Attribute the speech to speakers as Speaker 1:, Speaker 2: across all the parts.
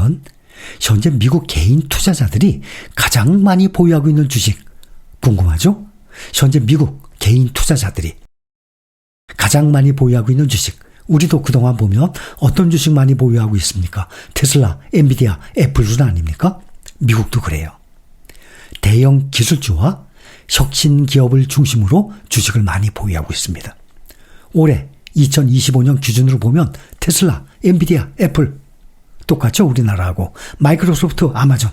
Speaker 1: 과연 현재 미국 개인 투자자들이 가장 많이 보유하고 있는 주식 궁금하죠? 현재 미국 개인 투자자들이 가장 많이 보유하고 있는 주식 우리도 그동안 보면 어떤 주식 많이 보유하고 있습니까? 테슬라, 엔비디아, 애플은 아닙니까? 미국도 그래요. 대형 기술주와 혁신 기업을 중심으로 주식을 많이 보유하고 있습니다. 올해 2025년 기준으로 보면 테슬라, 엔비디아, 애플 똑같죠 우리나라하고 마이크로소프트, 아마존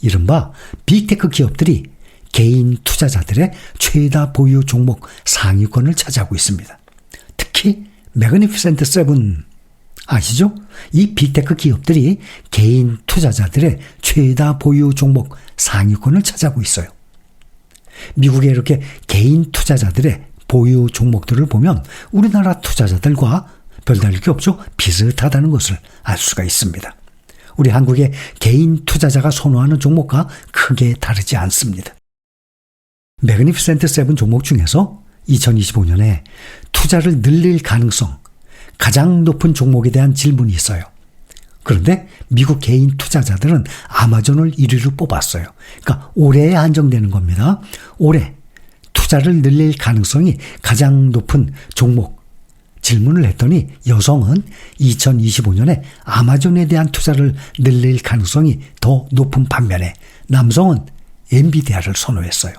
Speaker 1: 이른바 빅테크 기업들이 개인 투자자들의 최다 보유 종목 상위권을 차지하고 있습니다. 특히 매그니피센트 세븐 아시죠? 이 빅테크 기업들이 개인 투자자들의 최다 보유 종목 상위권을 차지하고 있어요. 미국의 이렇게 개인 투자자들의 보유 종목들을 보면 우리나라 투자자들과 별다를 게 없죠. 비슷하다는 것을 알 수가 있습니다. 우리 한국의 개인 투자자가 선호하는 종목과 크게 다르지 않습니다. 매그니피센트 세븐 종목 중에서 2025년에 투자를 늘릴 가능성 가장 높은 종목에 대한 질문이 있어요. 그런데 미국 개인 투자자들은 아마존을 1위로 뽑았어요. 그러니까 올해에 한정되는 겁니다. 올해 투자를 늘릴 가능성이 가장 높은 종목 질문을 했더니 여성은 2025년에 아마존에 대한 투자를 늘릴 가능성이 더 높은 반면에 남성은 엔비디아를 선호했어요.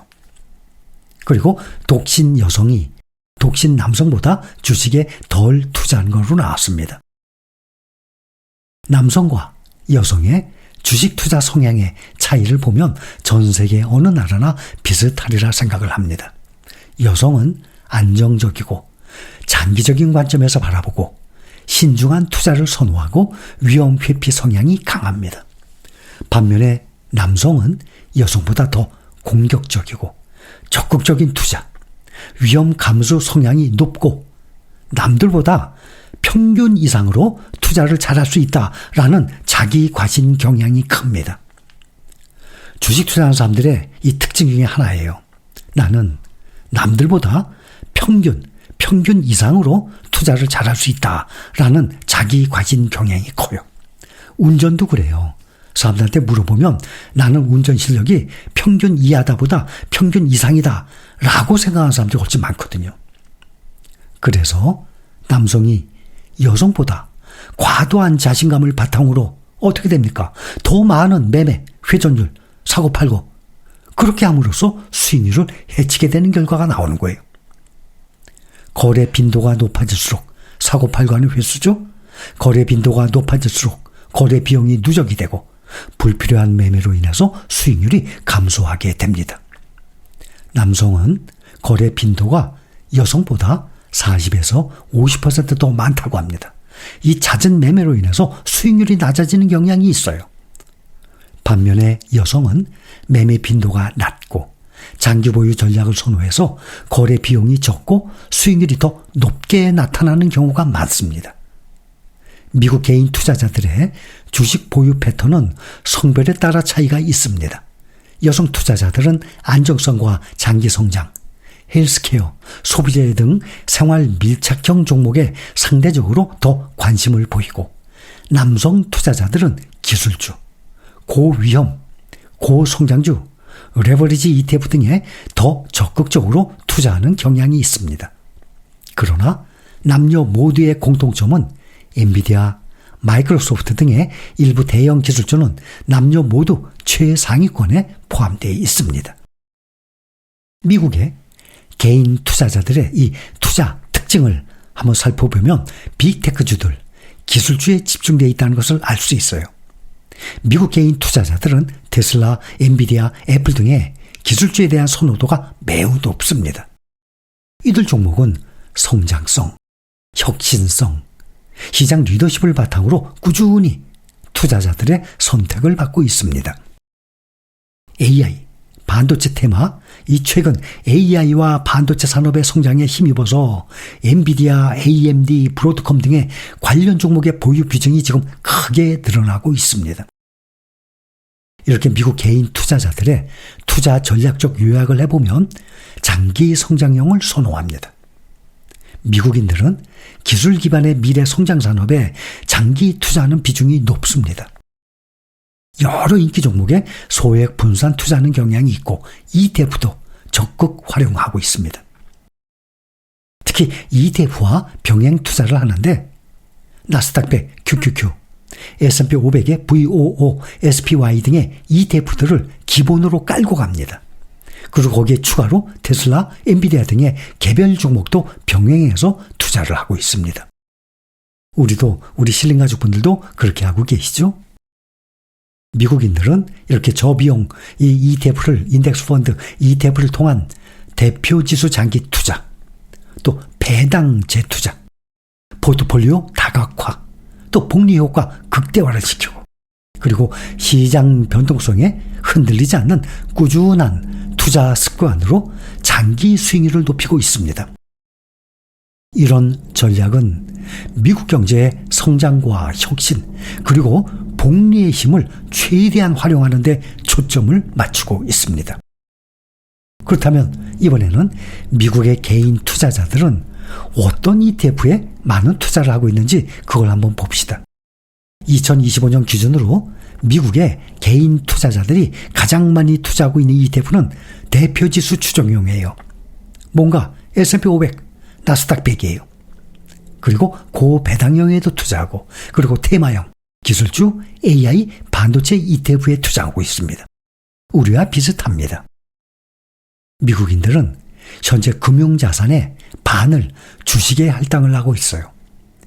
Speaker 1: 그리고 독신 여성이 독신 남성보다 주식에 덜 투자한 것으로 나왔습니다. 남성과 여성의 주식 투자 성향의 차이를 보면 전 세계 어느 나라나 비슷하리라 생각을 합니다. 여성은 안정적이고 장기적인 관점에서 바라보고 신중한 투자를 선호하고 위험 회피 성향이 강합니다. 반면에 남성은 여성보다 더 공격적이고 적극적인 투자, 위험 감수 성향이 높고 남들보다 평균 이상으로 투자를 잘할 수 있다라는 자기 과신 경향이 큽니다. 주식 투자하는 사람들의 이 특징 중에 하나예요. 나는 남들보다 평균, 평균 이상으로 투자를 잘할 수 있다라는 자기 과신 경향이 커요. 운전도 그래요. 사람들한테 물어보면 나는 운전 실력이 평균 이하다 보다 평균 이상이다 라고 생각하는 사람들이 훨씬 많거든요. 그래서 남성이 여성보다 과도한 자신감을 바탕으로 어떻게 됩니까? 더 많은 매매, 회전율, 사고팔고 그렇게 함으로써 수익률을 해치게 되는 결과가 나오는 거예요. 거래 빈도가 높아질수록 사고팔고 하는 횟수죠. 거래 빈도가 높아질수록 거래 비용이 누적이 되고 불필요한 매매로 인해서 수익률이 감소하게 됩니다. 남성은 거래 빈도가 여성보다 40에서 50%더 많다고 합니다. 이 잦은 매매로 인해서 수익률이 낮아지는 경향이 있어요. 반면에 여성은 매매 빈도가 낮고 장기 보유 전략을 선호해서 거래 비용이 적고 수익률이 더 높게 나타나는 경우가 많습니다. 미국 개인 투자자들의 주식 보유 패턴은 성별에 따라 차이가 있습니다. 여성 투자자들은 안정성과 장기 성장, 헬스케어, 소비재 등 생활 밀착형 종목에 상대적으로 더 관심을 보이고 남성 투자자들은 기술주, 고위험, 고성장주, 레버리지 ETF 등에 더 적극적으로 투자하는 경향이 있습니다. 그러나 남녀 모두의 공통점은 엔비디아, 마이크로소프트 등의 일부 대형 기술주는 남녀 모두 최상위권에 포함되어 있습니다. 미국의 개인 투자자들의 이 투자 특징을 한번 살펴보면 빅테크주들, 기술주에 집중되어 있다는 것을 알 수 있어요. 미국 개인 투자자들은 테슬라, 엔비디아, 애플 등의 기술주에 대한 선호도가 매우 높습니다. 이들 종목은 성장성, 혁신성, 시장 리더십을 바탕으로 꾸준히 투자자들의 선택을 받고 있습니다. AI, 반도체 테마, 이 최근 AI와 반도체 산업의 성장에 힘입어서 엔비디아, AMD, 브로드컴 등의 관련 종목의 보유 비중이 지금 크게 늘어나고 있습니다. 이렇게 미국 개인 투자자들의 투자 전략적 요약을 해보면 장기 성장형을 선호합니다. 미국인들은 기술 기반의 미래 성장 산업에 장기 투자하는 비중이 높습니다. 여러 인기 종목에 소액 분산 투자하는 경향이 있고 ETF도 적극 활용하고 있습니다. 특히 ETF와 병행 투자를 하는데 나스닥 100, QQQ, S&P 500의 VOO, SPY 등의 ETF들을 기본으로 깔고 갑니다. 그리고 거기에 추가로 테슬라, 엔비디아 등의 개별 종목도 병행해서 투자를 하고 있습니다. 우리도 우리 실린 가족 분들도 그렇게 하고 계시죠? 미국인들은 이렇게 저비용 이 ETF를 인덱스 펀드 ETF를 통한 대표 지수 장기 투자 또 배당 재투자 포트폴리오 다각화 또 복리 효과 극대화를 시키고 그리고 시장 변동성에 흔들리지 않는 꾸준한 투자 습관으로 장기 수익률을 높이고 있습니다. 이런 전략은 미국 경제의 성장과 혁신 그리고 복리의 힘을 최대한 활용하는 데 초점을 맞추고 있습니다. 그렇다면 이번에는 미국의 개인 투자자들은 어떤 ETF에 많은 투자를 하고 있는지 그걸 한번 봅시다. 2025년 기준으로 미국의 개인 투자자들이 가장 많이 투자하고 있는 ETF는 대표지수 추정용이에요. 뭔가 S&P 500, 나스닥 100이에요. 그리고 고배당형에도 투자하고 그리고 테마형, 기술주, AI, 반도체 ETF에 투자하고 있습니다. 우리와 비슷합니다. 미국인들은 현재 금융자산의 반을 주식에 할당을 하고 있어요.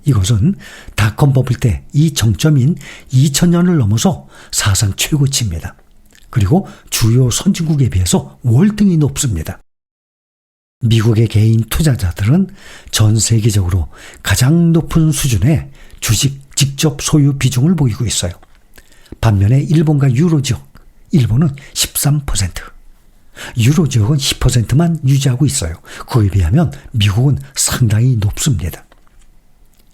Speaker 1: 이것은 닷컴 버블 때 이 정점인 2000년을 넘어서 사상 최고치입니다. 그리고 주요 선진국에 비해서 월등히 높습니다. 미국의 개인 투자자들은 전 세계적으로 가장 높은 수준의 주식 직접 소유 비중을 보이고 있어요. 반면에 일본과 유로 지역, 일본은 13%, 유로 지역은 10%만 유지하고 있어요. 그에 비하면 미국은 상당히 높습니다.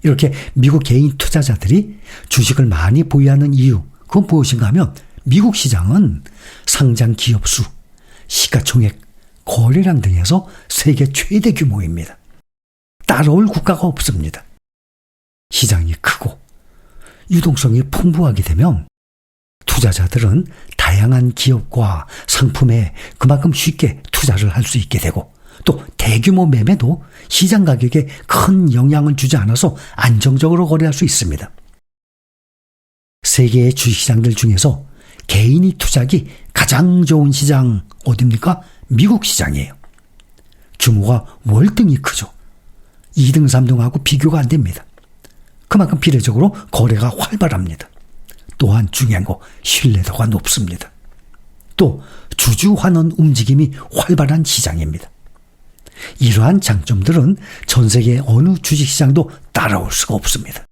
Speaker 1: 이렇게 미국 개인 투자자들이 주식을 많이 보유하는 이유, 그건 무엇인가 하면 미국 시장은 상장 기업 수, 시가총액, 거래량 등에서 세계 최대 규모입니다. 따라올 국가가 없습니다. 시장이 크고 유동성이 풍부하게 되면 투자자들은 다양한 기업과 상품에 그만큼 쉽게 투자를 할 수 있게 되고 또 대규모 매매도 시장 가격에 큰 영향을 주지 않아서 안정적으로 거래할 수 있습니다. 세계의 주식시장들 중에서 개인이 투자하기 가장 좋은 시장 어딥니까? 미국 시장이에요. 규모가 월등히 크죠. 2등, 3등하고 비교가 안 됩니다. 그만큼 비례적으로 거래가 활발합니다. 또한 중요한 거 신뢰도가 높습니다. 또 주주 환원 움직임이 활발한 시장입니다. 이러한 장점들은 전 세계 어느 주식시장도 따라올 수가 없습니다.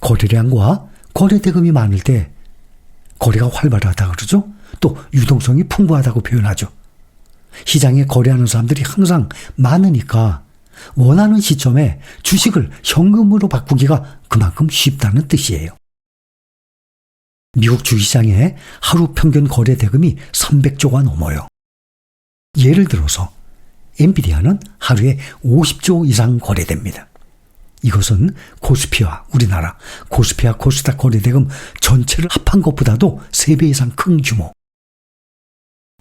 Speaker 1: 거래량과 거래대금이 많을 때 거래가 활발하다 그러죠? 또 유동성이 풍부하다고 표현하죠. 시장에 거래하는 사람들이 항상 많으니까 원하는 시점에 주식을 현금으로 바꾸기가 그만큼 쉽다는 뜻이에요. 미국 주식시장의 하루 평균 거래 대금이 300조가 넘어요. 예를 들어서 엔비디아는 하루에 50조 이상 거래됩니다. 이것은 코스피와 우리나라 코스피와 코스닥 거래대금 전체를 합한 것보다도 3배 이상 큰 규모.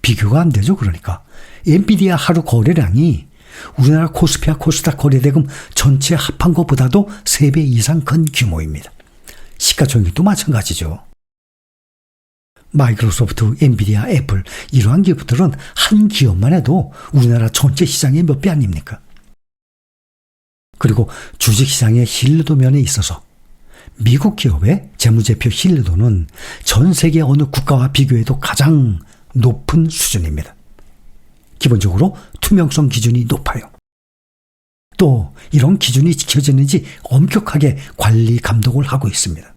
Speaker 1: 비교가 안 되죠, 그러니까. 엔비디아 하루 거래량이 우리나라 코스피와 코스닥 거래대금 전체 합한 것보다도 3배 이상 큰 규모입니다. 시가총액도 마찬가지죠. 마이크로소프트, 엔비디아, 애플 이러한 기업들은 한 기업만 해도 우리나라 전체 시장의 몇 배 아닙니까? 그리고 주식시장의 신뢰도 면에 있어서 미국 기업의 재무제표 신뢰도는 전 세계 어느 국가와 비교해도 가장 높은 수준입니다. 기본적으로 투명성 기준이 높아요. 또 이런 기준이 지켜지는지 엄격하게 관리 감독을 하고 있습니다.